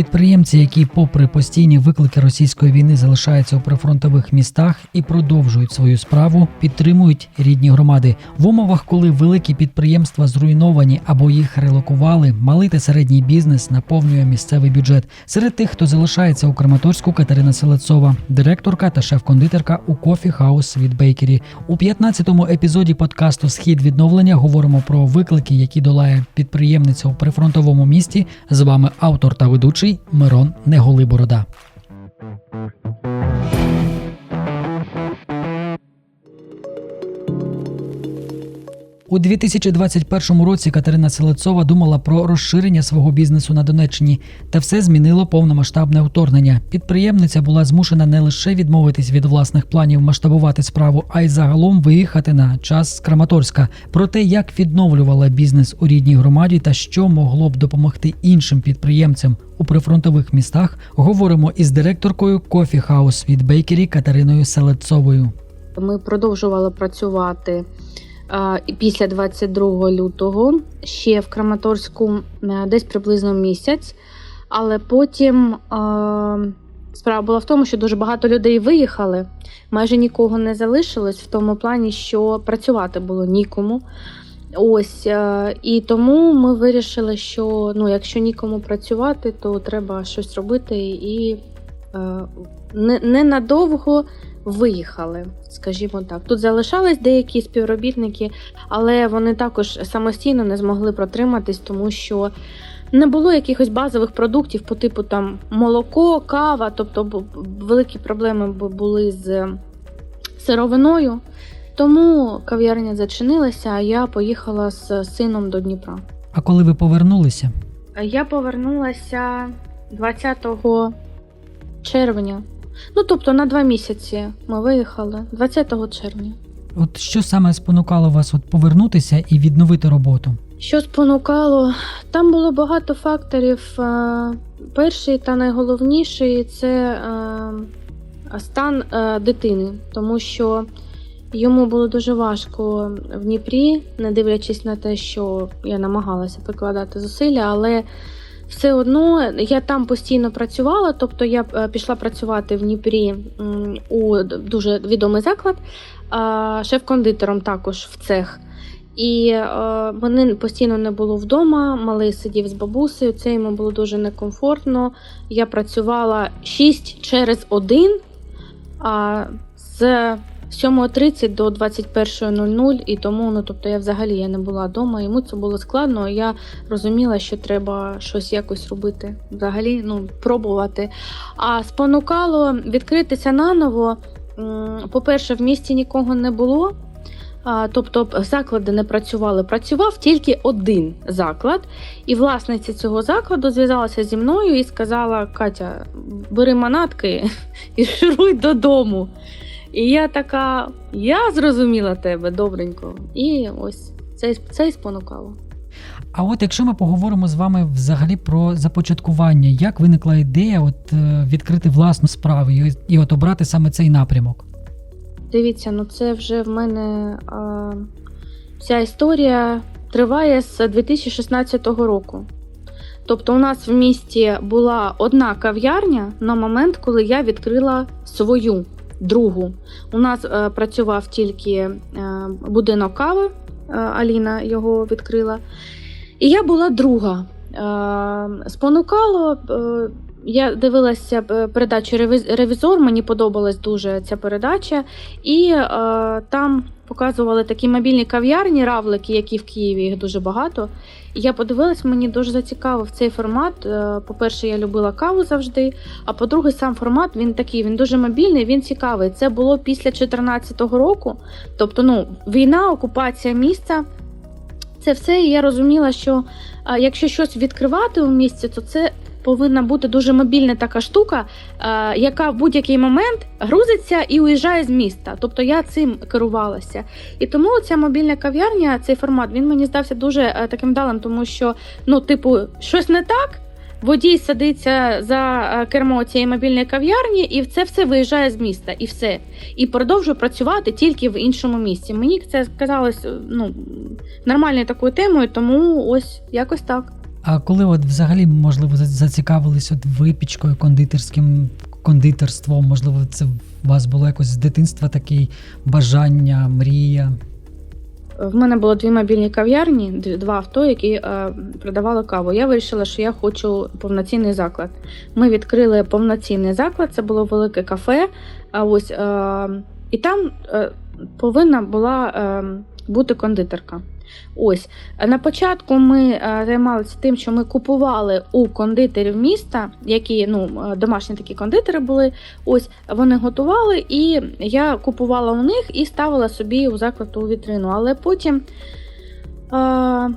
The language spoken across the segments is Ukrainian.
Підприємці, які, попри постійні виклики російської війни, залишаються у прифронтових містах і продовжують свою справу, підтримують рідні громади в умовах, коли великі підприємства зруйновані або їх релокували, малий та середній бізнес наповнює місцевий бюджет. Серед тих, хто залишається у Краматорську, Катерина Селецова, директорка та шеф-кондитерка у Кофі Хаус від Бейкері. У 15-му епізоді подкасту Схід відновлення говоримо про виклики, які долає підприємниця у прифронтовому місті. З вами автор та ведучий Мирон Неголиборода. У 2021 році Катерина Селецова думала про розширення свого бізнесу на Донеччині, та все змінило повномасштабне вторгнення. Підприємниця була змушена не лише відмовитись від власних планів масштабувати справу, а й загалом виїхати на час з Краматорська. Про те, як відновлювала бізнес у рідній громаді та що могло б допомогти іншим підприємцям у прифронтових містах, говоримо із директоркою Кофі Хаус від Бейкері Катериною Селецовою. Ми продовжували працювати після 22 лютого ще в Краматорську е, десь приблизно місяць. Але потім справа була в тому, що дуже багато людей виїхали, майже нікого не залишилось в тому плані, що працювати було нікому. Ось е, і тому ми вирішили, що ну, якщо нікому працювати, то треба щось робити і е, не- ненадовго виїхали, скажімо так. Тут залишались деякі співробітники, але вони також самостійно не змогли протриматись, тому що не було якихось базових продуктів по типу там молоко, кава, тобто великі проблеми були з сировиною. Тому кав'ярня зачинилася, а я поїхала з сином до Дніпра. А коли ви повернулися? Я повернулася 20 червня. Ну, тобто на два місяці ми виїхали 20 червня. От що саме спонукало вас от повернутися і відновити роботу? Що спонукало? Там було багато факторів. Е, Перший та найголовніший це е, стан е, дитини, тому що йому було дуже важко в Дніпрі, не дивлячись на те, що я намагалася прикладати зусилля, але все одно я там постійно працювала, тобто я е, пішла працювати в Дніпрі у дуже відомий заклад, шеф-кондитером також в цех. І е, мене постійно не було вдома. Малий сидів з бабусею. Це йому було дуже некомфортно. Я працювала 6 через 1, а з 7.30 до 21.00, і тому, ну тобто я взагалі я не була вдома. Йому це було складно. Я розуміла, що треба щось якось робити. Взагалі, ну пробувати. А спонукало відкритися наново. По-перше, в місті нікого не було. Тобто заклади не працювали. Працював тільки один заклад, і власниця цього закладу зв'язалася зі мною і сказала: Катя, бери манатки і шуруй додому. І я така, я зрозуміла тебе добренько. І ось це, це і спонукало. А от якщо ми поговоримо з вами взагалі про започаткування, як виникла ідея от е, відкрити власну справу і, і от обрати саме цей напрямок? Дивіться, ну це вже в мене а, вся історія триває з 2016 року. Тобто, у нас в місті була одна кав'ярня на момент, коли я відкрила свою другу. У нас е, працював тільки е, будинок кави, е, Аліна його відкрила. І я була друга. Спонукало. Я дивилася е, передачу Ревізор, мені подобалась дуже ця передача. І е, там показували такі мобільні кав'ярні, равлики, які в Києві їх дуже багато. І я подивилась, мені дуже зацікавив цей формат. Е, По-перше, я любила каву завжди. А по-друге, сам формат він такий, він дуже мобільний, він цікавий. Це було після 2014 року. Тобто, ну, війна, окупація міста. Це все, і я розуміла, що якщо щось відкривати у місті, то це повинна бути дуже мобільна така штука, а, яка в будь-який момент грузиться і уїжджає з міста. Тобто я цим керувалася. І тому ця мобільна кав'ярня, цей формат, він мені здався дуже е, таким далим, тому що, ну, типу, щось не так. Водій садиться за е, кермо цієї мобільної кав'ярні, і це все виїжджає з міста, і все. І продовжує працювати тільки в іншому місці. Мені це казалось ну, нормальною такою темою, тому ось якось так. А коли от взагалі, можливо, зацікавились от випічкою, кондитерським кондитерством, можливо, це у вас було якось з дитинства таке бажання, мрія. В мене було дві мобільні кав'ярні, два авто, які е, продавали каву. Я вирішила, що я хочу повноцінний заклад. Ми відкрили повноцінний заклад, це було велике кафе. А ось е, і там е, повинна була е, бути кондитерка. Ось на початку ми е, займалися тим, що ми купували у кондитерів міста, які ну е, домашні такі кондитери були. Ось вони готували, і я купувала у них і ставила собі у заклад у вітрину. Але потім е,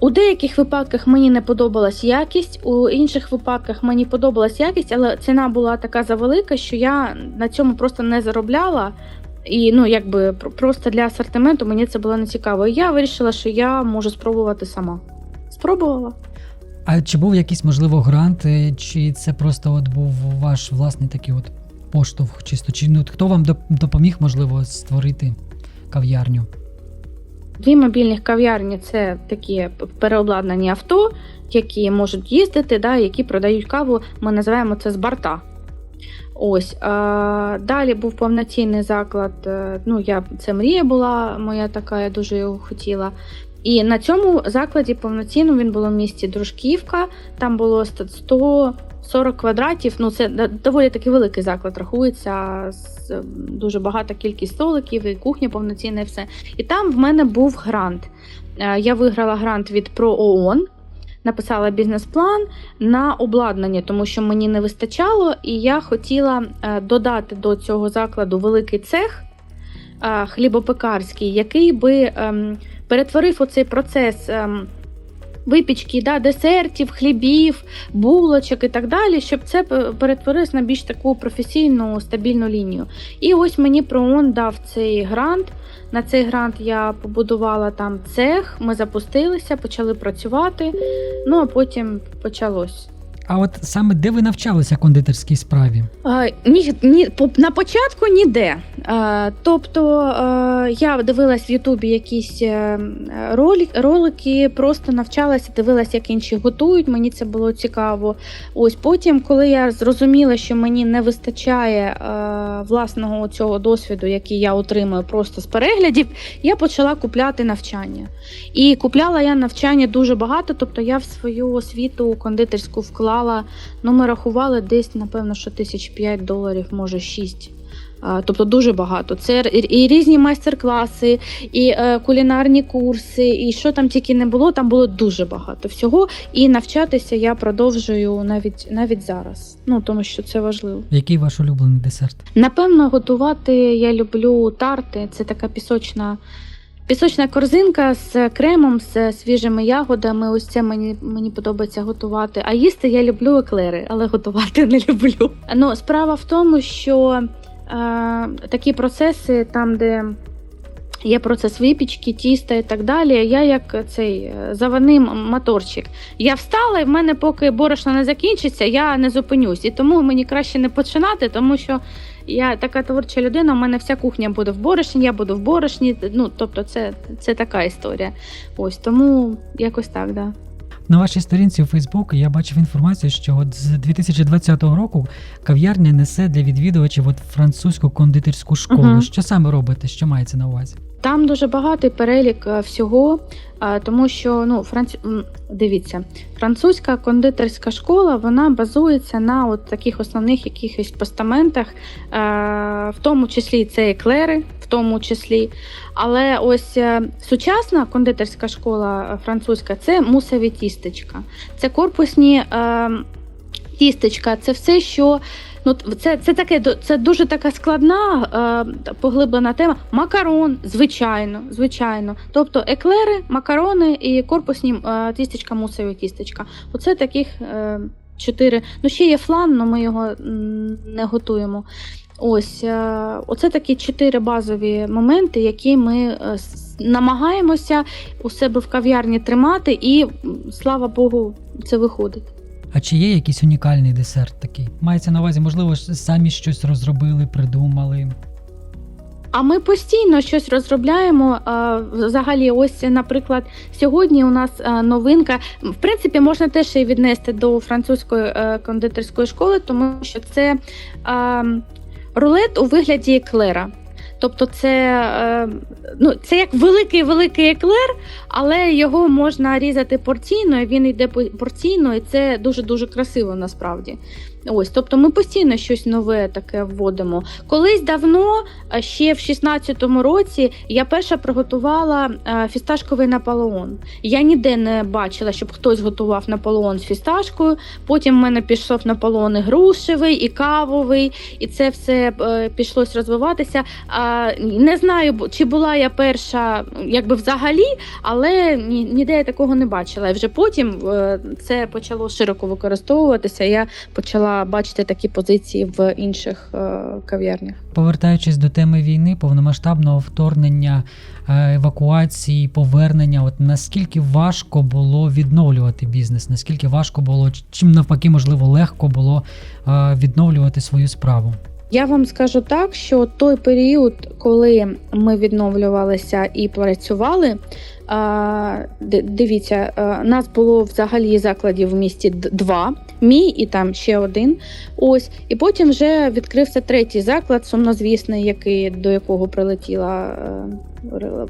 у деяких випадках мені не подобалась якість, у інших випадках мені подобалась якість, але ціна була така завелика, що я на цьому просто не заробляла. І ну, якби пр- просто для асортименту мені це було не цікаво. І я вирішила, що я можу спробувати сама. Спробувала. А чи був якийсь, можливо, грант, е, чи це просто от був ваш власний такий от поштовх чисто? Чи ну, хто вам допоміг, можливо, створити кав'ярню? Дві мобільних кав'ярні це такі переобладнані авто, які можуть їздити, да, які продають каву. Ми називаємо це з борта. Ось а, далі був повноцінний заклад. е, Ну, я це мрія була моя така, я дуже його хотіла. І на цьому закладі повноцінно він було в місті Дружківка. Там було 140 квадратів. Ну, це доволі таки великий заклад, рахується з дуже багата кількість столиків, і кухня повноцінна, і все. І там в мене був грант. Е, Я виграла грант від ПроООН, написала бізнес-план на обладнання, тому що мені не вистачало, і я хотіла е, додати до цього закладу великий цех е, хлібопекарський, який би ем, перетворив оцей процес. ем, Випічки, да, десертів, хлібів, булочок і так далі, щоб це перетворилось на більш таку професійну стабільну лінію. І ось мені ПРООН дав цей грант. На цей грант я побудувала там цех, ми запустилися, почали працювати. Ну а потім почалось. А от саме де ви навчалися кондитерській справі? А, ні, ні, на початку ніде. А, тобто а, я дивилась в Ютубі якісь е, ролі, ролики, просто навчалася, дивилась, як інші готують. Мені це було цікаво. Ось потім, коли я зрозуміла, що мені не вистачає е, власного цього досвіду, який я отримую просто з переглядів, я почала купляти навчання. І купляла я навчання дуже багато, тобто я в свою освіту кондитерську вклала. Ну, ми рахували десь, напевно, що тисяч п'ять доларів, може шість. Тобто дуже багато. Це і і різні майстер-класи, і е, кулінарні курси, і що там тільки не було, там було дуже багато всього. І навчатися я продовжую навіть навіть зараз. Ну тому що це важливо. Який ваш улюблений десерт? Напевно, готувати я люблю тарти. Це така пісочна. Пісочна корзинка з кремом, з свіжими ягодами. Ось це мені, мені подобається готувати. А їсти я люблю еклери, але готувати не люблю. Ну, справа в тому, що е, такі процеси, там, де є процес випічки, тіста і так далі, я як цей е, заваний моторчик. Я встала, і в мене, поки борошно не закінчиться, я не зупинюсь. І тому мені краще не починати, тому що я така творча людина, у мене вся кухня буде в борошні, я буду в борошні. Ну, тобто, це, це така історія. Ось тому якось так, да. На вашій сторінці у Фейсбук я бачив інформацію, що от з 2020 року кав'ярня несе для відвідувачів от французьку кондитерську школу. Мгм. Що саме робите? Що мається на увазі? Там дуже багатий перелік е, всього, е, тому що ну, франц... дивіться, французька кондитерська школа вона базується на от таких основних якихось постаментах, е, в тому числі це еклери, в тому числі. Але ось сучасна кондитерська школа французька це мусові тістечка, це корпусні е, тістечка, це все, що. Ну, це, це таке це дуже така складна е, поглиблена тема. Макарон, звичайно, звичайно. Тобто еклери, макарони і корпусні е, тістечка, мусові тістечка. Оце таких е, чотири. Ну, ще є флан, але ми його не готуємо. Ось е, оце такі чотири базові моменти, які ми е, намагаємося у себе в кав'ярні тримати, і слава Богу, це виходить. А чи є якийсь унікальний десерт такий? Мається на увазі, можливо, самі щось розробили, придумали. А ми постійно щось розробляємо. Взагалі, ось, наприклад, сьогодні у нас новинка. В принципі, можна теж її віднести до французької е, кондитерської школи, тому що це рулет у вигляді еклера. Тобто, це, е, ну, це як великий великий еклер, але його можна різати порційно, він йде порційно, і це дуже дуже красиво насправді. Ось, тобто ми постійно щось нове таке вводимо. Колись давно, ще в 16-му році, я перша приготувала е, фісташковий наполеон. Я ніде не бачила, щоб хтось готував наполеон з фісташкою. Потім в мене пішов наполеон і грушевий, і кавовий, і це все е, пішлось розвиватися. Не знаю, чи була я перша, якби взагалі, але ні, ніде я такого не бачила. І вже потім е, це почало широко використовуватися. Я почала бачити такі позиції в інших е, кав'ярнях. Повертаючись до теми війни, повномасштабного вторгнення, е, евакуації, повернення, от наскільки важко було відновлювати бізнес, наскільки важко було, чим навпаки, можливо, легко було е, відновлювати свою справу? Я вам скажу так, що той період, коли ми відновлювалися і працювали, дивіться, нас було взагалі закладів в місті два, мій і там ще один. Ось, і потім вже відкрився третій заклад, сумнозвісний, який до якого прилетіла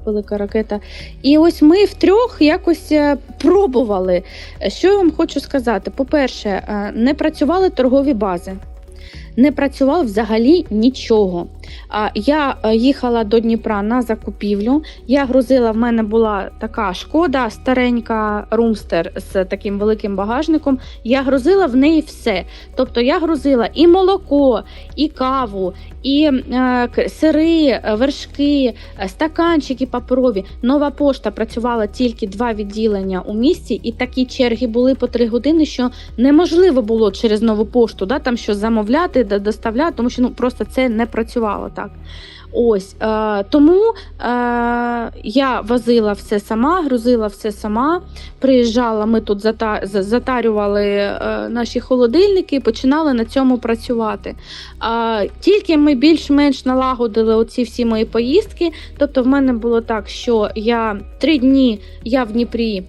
велика ракета. І ось ми втрьох якось е, пробували. Що я вам хочу сказати? По-перше, е, не працювали торгові бази не працював взагалі нічого. Я е, їхала до Дніпра на закупівлю. Я грузила, в мене була така шкода, старенька румстер з таким великим багажником. Я грузила в неї все. Тобто я грузила і молоко, і каву, і е, сири, вершки, е, стаканчики паперові. Нова пошта працювала тільки два відділення у місті, і такі черги були по три години, що неможливо було через нову пошту да, там щось замовляти, доставляти, тому що ну, просто це не працювало так. Ось е, тому е, я возила все сама, грузила все сама. Приїжджала, ми тут зата, затарювали е, наші холодильники і починали на цьому працювати. Е, тільки ми більш-менш налагодили оці всі мої поїздки. Тобто, в мене було так, що я три дні я в Дніпрі.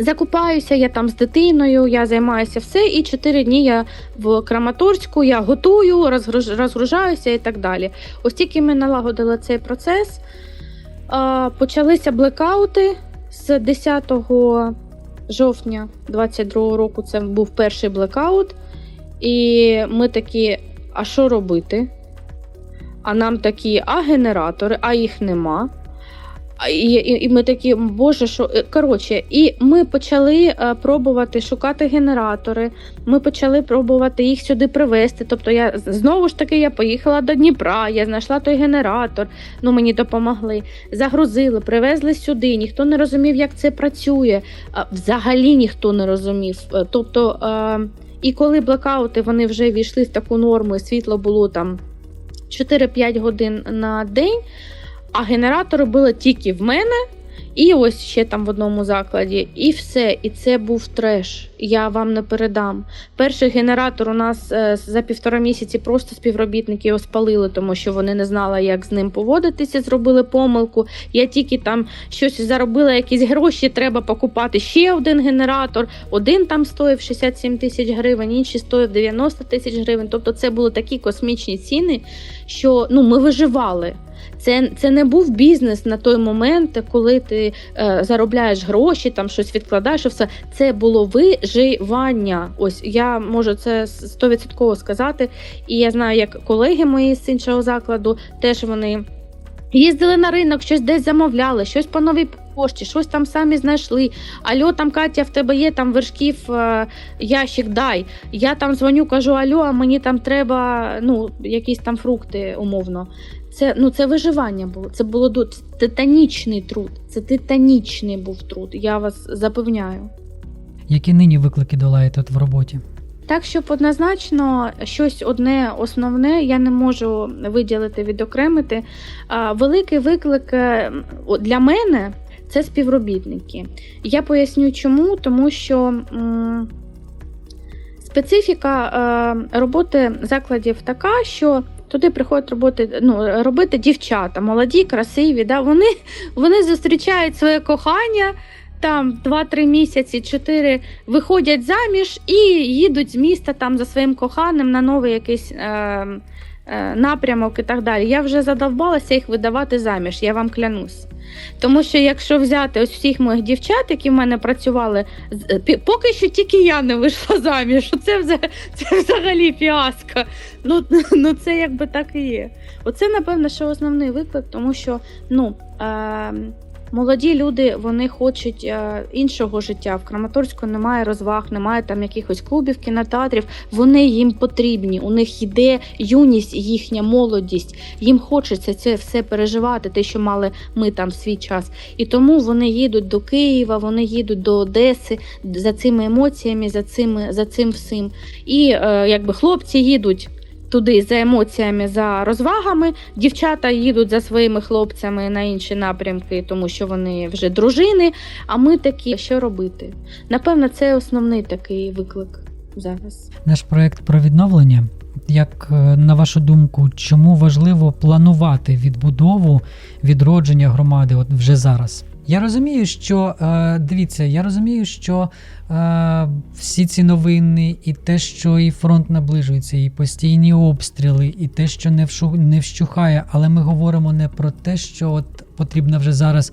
Закупаюся, я там з дитиною, я займаюся все, і чотири дні я в Краматорську, я готую, розгружаюся і так далі. Ось тільки ми налагодили цей процес, почалися блекаути з 10 жовтня 22 року. Це був перший блекаут. І ми такі, а що робити? А нам такі, а генератори, а їх нема. І, і, і ми такі, боже, що е, коротше, і ми почали е, пробувати шукати генератори. Ми почали пробувати їх сюди привезти. Тобто, я знову ж таки я поїхала до Дніпра, я знайшла той генератор. Ну мені допомогли. Загрузили, привезли сюди. Ніхто не розумів, як це працює. Взагалі ніхто не розумів. Е, Тобто, і коли блекаути вони вже війшли в таку норму, і світло було там 4-5 годин на день. А генератори були тільки в мене, і ось ще там в одному закладі. І все. І це був треш. Я вам не передам. Перший генератор у нас е, за півтора місяці просто співробітники його спалили, тому що вони не знали, як з ним поводитися, зробили помилку. Я тільки там щось заробила, якісь гроші, треба покупати ще один генератор. Один там стоїв 67 тисяч гривень, інший стоїв 90 тисяч гривень. Тобто це були такі космічні ціни, що ну, ми виживали. Це, це не був бізнес на той момент, коли ти е, заробляєш гроші, там щось відкладаєш. Все це було виживання. Ось я можу це стовідсотково сказати. І я знаю, як колеги мої з іншого закладу теж вони. Їздили на ринок, щось десь замовляли, щось по новій пошті, щось там самі знайшли. Альо, там Катя, в тебе є там вершків е, ящик, дай. Я там дзвоню, кажу, альо, а мені там треба ну, якісь там фрукти умовно. Це, ну, це виживання було. Це було ду- титанічний труд. Це титанічний був труд. Я вас запевняю. Які нині виклики долаєте в роботі? Так, щоб однозначно щось одне основне я не можу виділити, відокремити. Великий виклик е, для мене це співробітники. Я поясню чому, тому що специфіка е, роботи закладів така, що туди приходять роботи, ну, робити дівчата, молоді, красиві. Да? Вони, вони зустрічають своє кохання. Там 2-3 місяці, 4 виходять заміж і їдуть з міста там за своїм коханим на новий якийсь е, напрямок і так далі. Я вже задовбалася їх видавати заміж, я вам клянусь. Тому що якщо взяти ось всіх моїх дівчат, які в мене працювали, е, поки що тільки я не вийшла заміж. Це, це взагалі фіаско. Ну, ну це якби так і є. Оце, напевно, що основний виклик, тому що ну, е, молоді люди вони хочуть е, іншого життя. В Краматорську немає розваг, немає там якихось клубів, кінотеатрів. Вони їм потрібні. У них йде юність, їхня молодість. Їм хочеться це все переживати, те, що мали ми там в свій час. І тому вони їдуть до Києва, вони їдуть до Одеси за цими емоціями, за цим, за цим всім. І е, якби хлопці їдуть. Туди за емоціями, за розвагами. Дівчата їдуть за своїми хлопцями на інші напрямки, тому що вони вже дружини. А ми такі, що робити? Напевно, це основний такий виклик зараз. Наш проект про відновлення. Як е, на вашу думку, чому важливо планувати відбудову відродження громади от вже зараз? Я розумію, що е, дивіться, я розумію, що е, всі ці новини, і те, що і фронт наближується, і постійні обстріли, і те, що не вщухає, але ми говоримо не про те, що от потрібно вже зараз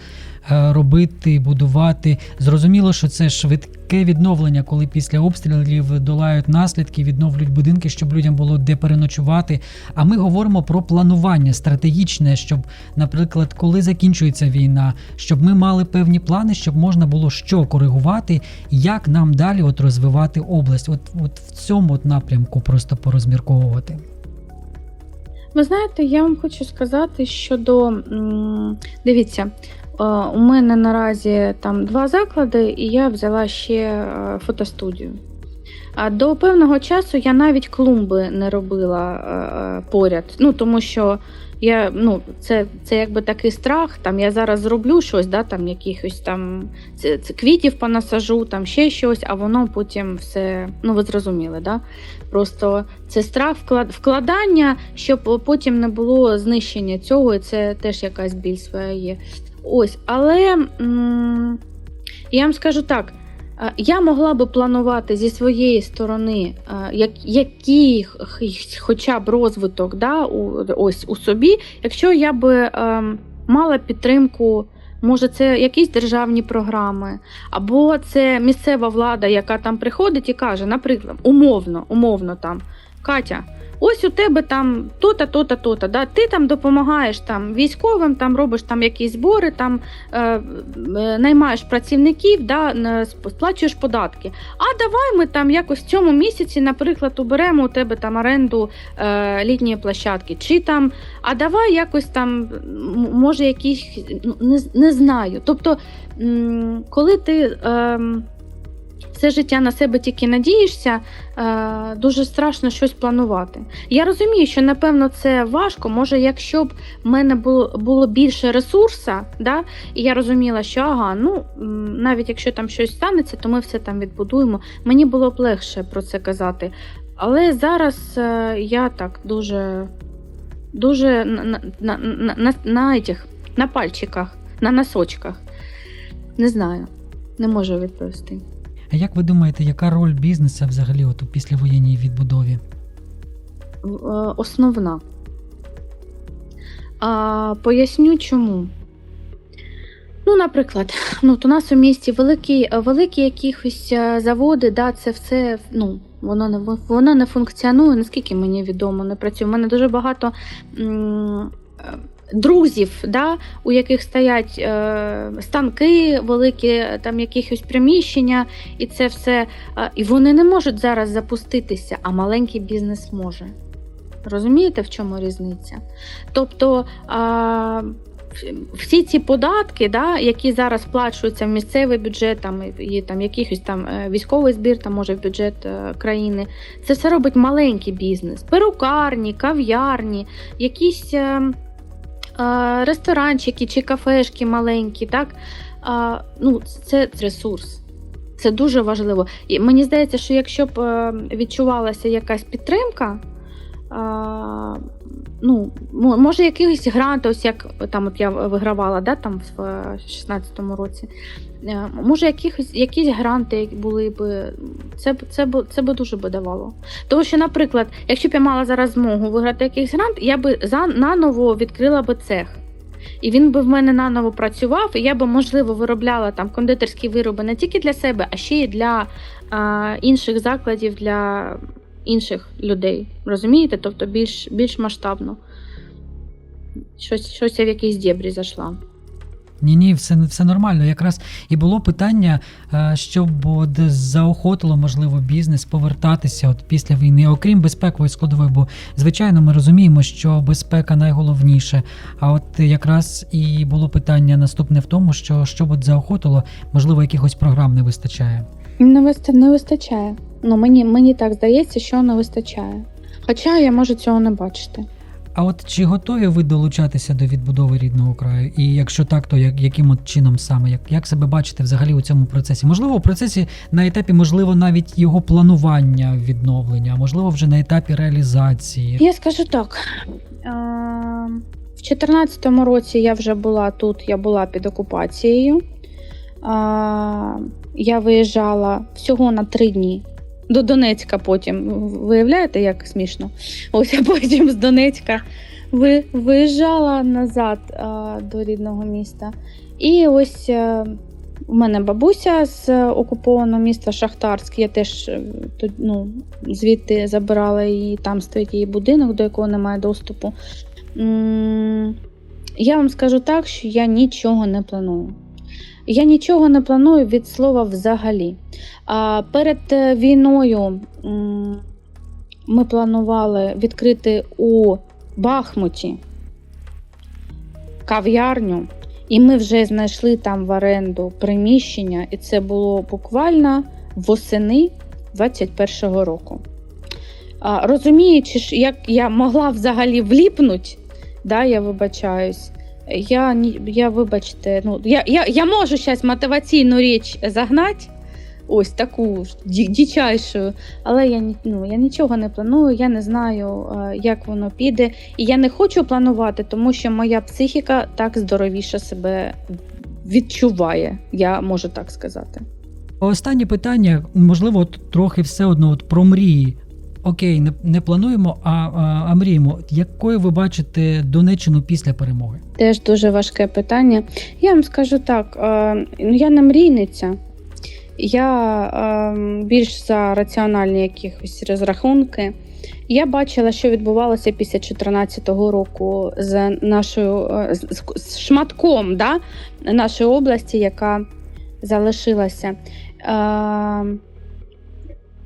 е, робити, будувати. Зрозуміло, що це швидке відновлення, коли після обстрілів долають наслідки, відновлюють будинки, щоб людям було де переночувати. А ми говоримо про планування стратегічне, щоб, наприклад, коли закінчується війна, щоб ми мали певні плани, щоб можна було що коригувати, як нам далі от розвивати область. От, от в цьому от напрямку просто порозмірковувати. Ви знаєте, я вам хочу сказати щодо до дивіться, е, у мене наразі там два заклади, і я взяла ще е, фотостудію. А до певного часу я навіть клумби не робила е, поряд. Ну тому що я ну це, це якби такий страх. Там я зараз зроблю щось, да, там якихось там це, це квітів понасажу, там ще щось, а воно потім все. Ну ви зрозуміли, да? Просто це страх вклад- вкладання, щоб потім не було знищення цього, і це теж якась біль своя є. Ось, але м- я вам скажу так. Е, Я могла би планувати зі своєї сторони е, як, який хоча б розвиток да, ось у собі, якщо я би ем, мала підтримку, може, це якісь державні програми, або це місцева влада, яка там приходить і каже, наприклад, умовно, умовно там, Катя, ось у тебе там то-та, то-та, то-та, да? ти там допомагаєш там військовим, там робиш там якісь збори, там е, е, наймаєш працівників, да, сплачуєш податки. А давай ми там якось в цьому місяці, наприклад, уберемо у тебе там оренду е, літньої площадки, чи там, а давай якось там, може, якісь, ну, не, не знаю. Тобто, коли ти. ем, все життя на себе тільки надієшся, е, дуже страшно щось планувати. Я розумію, що напевно це важко. Може, якщо б в мене було, було більше ресурса, да, і я розуміла, що ага, ну навіть якщо там щось станеться, то ми все там відбудуємо. Мені було б легше про це казати. Але зараз е, я так дуже, дуже на, на, на, на, на, на, этих, на пальчиках, на носочках. Не знаю, не можу відповісти. А як ви думаєте, яка роль бізнесу взагалі от у післявоєнній відбудові? Е, основна. А, поясню чому. Ну, наприклад, ну, от у нас у місті великі, великі якісь е, заводи, да, це все ну, воно, не, воно не функціонує, наскільки мені відомо, не працює. У мене дуже багато м, е, друзів, да, у яких стоять е, станки, великі там якихось приміщення, і це все. е, і вони не можуть зараз запуститися, а маленький бізнес може. Розумієте, в чому різниця? Тобто а, всі ці податки, да, які зараз сплачуються в місцевий бюджет, там, і там, якихось там е, військовий збір, там, може в бюджет е, країни, це все робить маленький бізнес. Перукарні, кав'ярні, якісь е, е, ресторанчики чи кафешки маленькі. Так? Ну, це ресурс. Це дуже важливо. І мені здається, що якщо б е, відчувалася якась підтримка, ну, може, якийсь грант, ось як там от я вигравала да, там в 16-му році. Е, Може, якихось, якісь гранти були б, це, це, це б дуже би давало. Тому що, наприклад, якщо б я мала зараз змогу виграти якийсь грант, я би за, наново відкрила би цех. І він би в мене наново працював, і я би, можливо, виробляла там кондитерські вироби не тільки для себе, а ще й для а, інших закладів, для інших людей. Розумієте? Тобто більш, більш масштабно. Щось, щось я в якійсь дєбрі зайшла. Ні, ні, все, все нормально. Якраз і було питання, е, щоб заохотило, можливо, бізнес повертатися от після війни, окрім безпекової складової, бо звичайно ми розуміємо, що безпека найголовніше. А от якраз і було питання наступне в тому, що щоб от заохотило, можливо, якихось програм не вистачає. Не, виста... не вистачає. Ну, мені, мені так здається, що не вистачає. Хоча я можу цього не бачити. А от чи готові ви долучатися до відбудови рідного краю? І якщо так, то як, яким от чином саме? Як, як себе бачите взагалі у цьому процесі? Можливо, у процесі на етапі, можливо, навіть його планування відновлення, а можливо, вже на етапі реалізації. Я скажу так. В 2014 році я вже була тут, я була під окупацією. Я виїжджала всього на три дні. До Донецька потім. Виявляєте, як смішно? Ось я потім з Донецька ви- виїжджала назад е, до рідного міста. І ось е, у мене бабуся з окупованого міста Шахтарськ. Я теж е, ну, звідти забирала її, там стоїть її будинок, до якого немає доступу. М, Я вам скажу так, що я нічого не планую. Я нічого не планую від слова взагалі. А перед е, війною ми планували відкрити у Бахмуті кав'ярню, і ми вже знайшли там в оренду приміщення, і це було буквально восени 21-го року. Розуміючи, як я могла взагалі вліпнути, да, я вибачаюсь. Я, я вибачте, ну, я, я, я можу зараз мотиваційну річ загнати, ось таку дичайшу, але я, ну, я нічого не планую, я не знаю, е, як воно піде. І я не хочу планувати, тому що моя психіка так здоровіше себе відчуває, я можу так сказати. Останнє питання, можливо, трохи все одно от про мрії. Окей, не, не плануємо, а, а, а мріємо. Якою ви бачите Донеччину після перемоги? Теж дуже важке питання. Я вам скажу так: ну я не мрійниця. Я е, більш за раціональні якісь розрахунки. Я бачила, що відбувалося після 2014 року з нашою з- з шматком да, нашої області, яка залишилася. Е,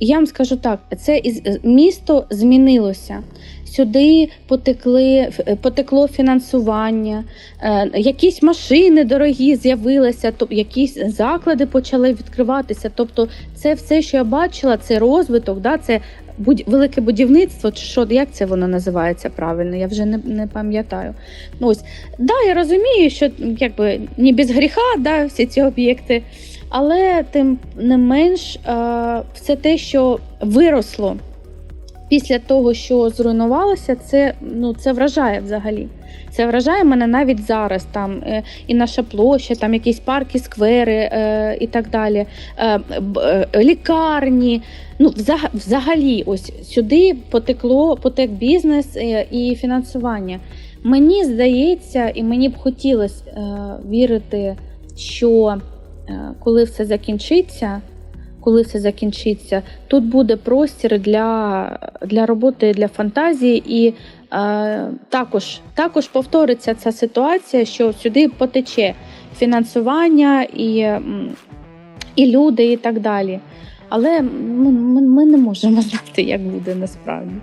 я вам скажу так: це із місто змінилося. Сюди потекли, потекло фінансування, е, якісь машини дорогі з'явилися, якісь заклади почали відкриватися. Тобто, це все, що я бачила, це розвиток, да, це будь, велике будівництво, чи що, як це воно називається правильно, я вже не, не пам'ятаю. Ну, ось, да, я розумію, що якби не без гріха да, всі ці об'єкти, але тим не менш, е, все те, що виросло після того, що зруйнувалося, це, ну, це вражає взагалі. Це вражає мене навіть зараз. Там е, і наша площа, там якісь парки, сквери е, і так далі, лікарні. Ну, взагалі, ось сюди потекло, потек бізнес і фінансування. Мені здається, і мені б хотілося вірити, що коли все закінчиться, коли все закінчиться, тут буде простір для, для роботи, для фантазії, і е, також, також повториться ця ситуація, що сюди потече фінансування і, і люди, і так далі. Але ми, ми, ми не можемо знати, як буде насправді.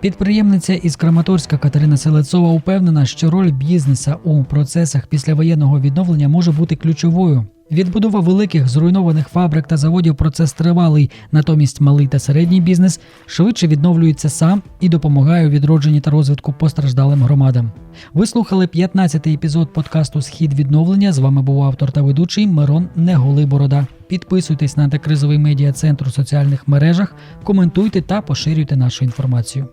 Підприємниця із Краматорська Катерина Селецова упевнена, що роль бізнеса у процесах післявоєнного відновлення може бути ключовою. Відбудова великих зруйнованих фабрик та заводів процес тривалий, натомість малий та середній бізнес швидше відновлюється сам і допомагає у відродженні та розвитку постраждалим громадам. Ви слухали 15-й епізод подкасту Схід відновлення. З вами був автор та ведучий Мирон Неголий Борода. Підписуйтесь на антикризовий медіа центр у соціальних мережах, коментуйте та поширюйте нашу інформацію.